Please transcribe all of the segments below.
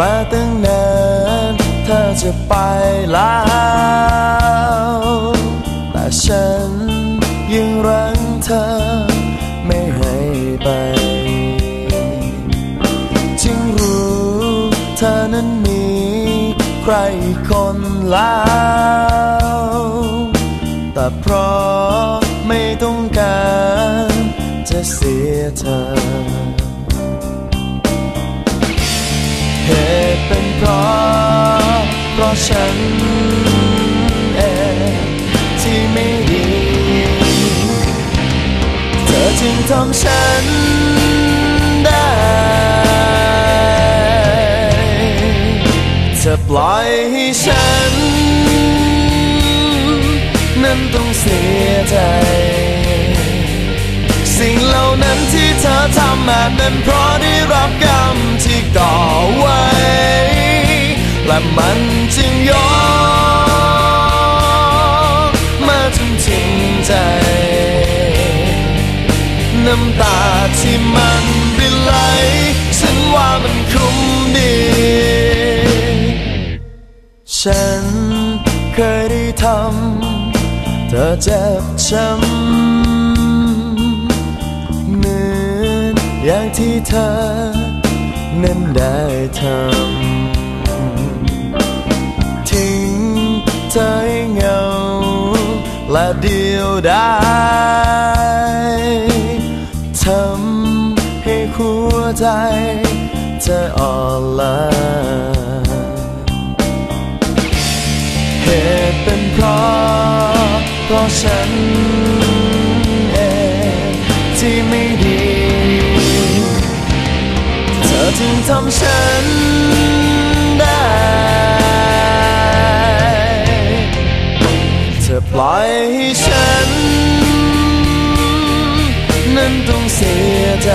มาตั้งนานเธอจะไปแล้ว แต่ฉันยังรักเธอไม่ให้ไปจึงรู้เธอนั้นมีใครคนแล้ว แต่เพราะไม่ต้องการจะเสียเธอ ฉันเองที่ไม่ดี เธอจึงทำฉันได้เธอปล่อยให้ฉัน นั้นต้องเสียใจ สิ่งเหล่านั้นที่เธอทำมาเป็นเพราะได้รับกรรม ใจ น้ำตาที่มันรินไหลฉันว่ามันคุ้มดี ฉันเคยได้ทำเธอเจ็บช้ำเหมือนอย่างที่เธอ นั้นได้ทำ เดียวดายทำให้หัวใจเธออ่อนล้าเหตุเป็นเพราะเพราะฉันเองที่ไม่ดี เธอจึงทำฉัน ปล่อยให้ฉัน นั้นต้องเสียใจ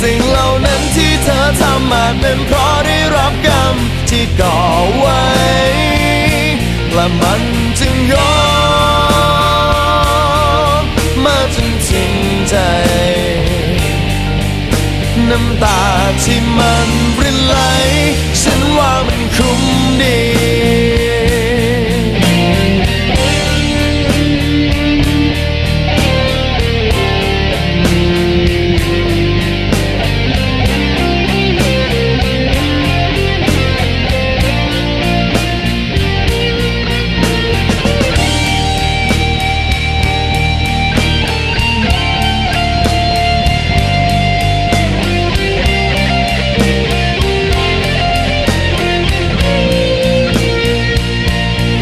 สิ่งเหล่านั้นที่เธอทำมาเป็นเพราะได้รับกรรมที่ก่อไว้ และมันจึงยอนมาจนถึงใจ น้ำตาที่มัน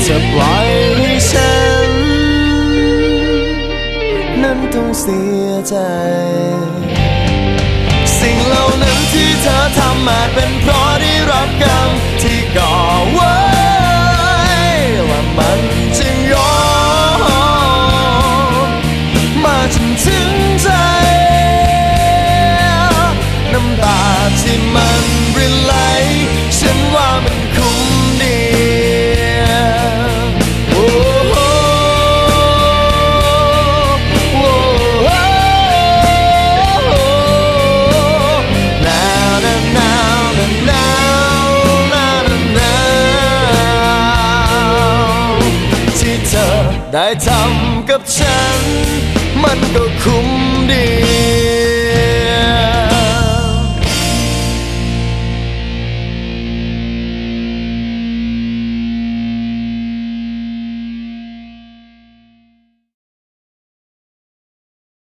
จะปล่อยให้ฉัน นั้นต้องเสียใจ สิ่งเหล่านั้นที่เธอทำมาเป็นเพราะได้รับกรรมที่ก่อ ได้ทำกับฉัน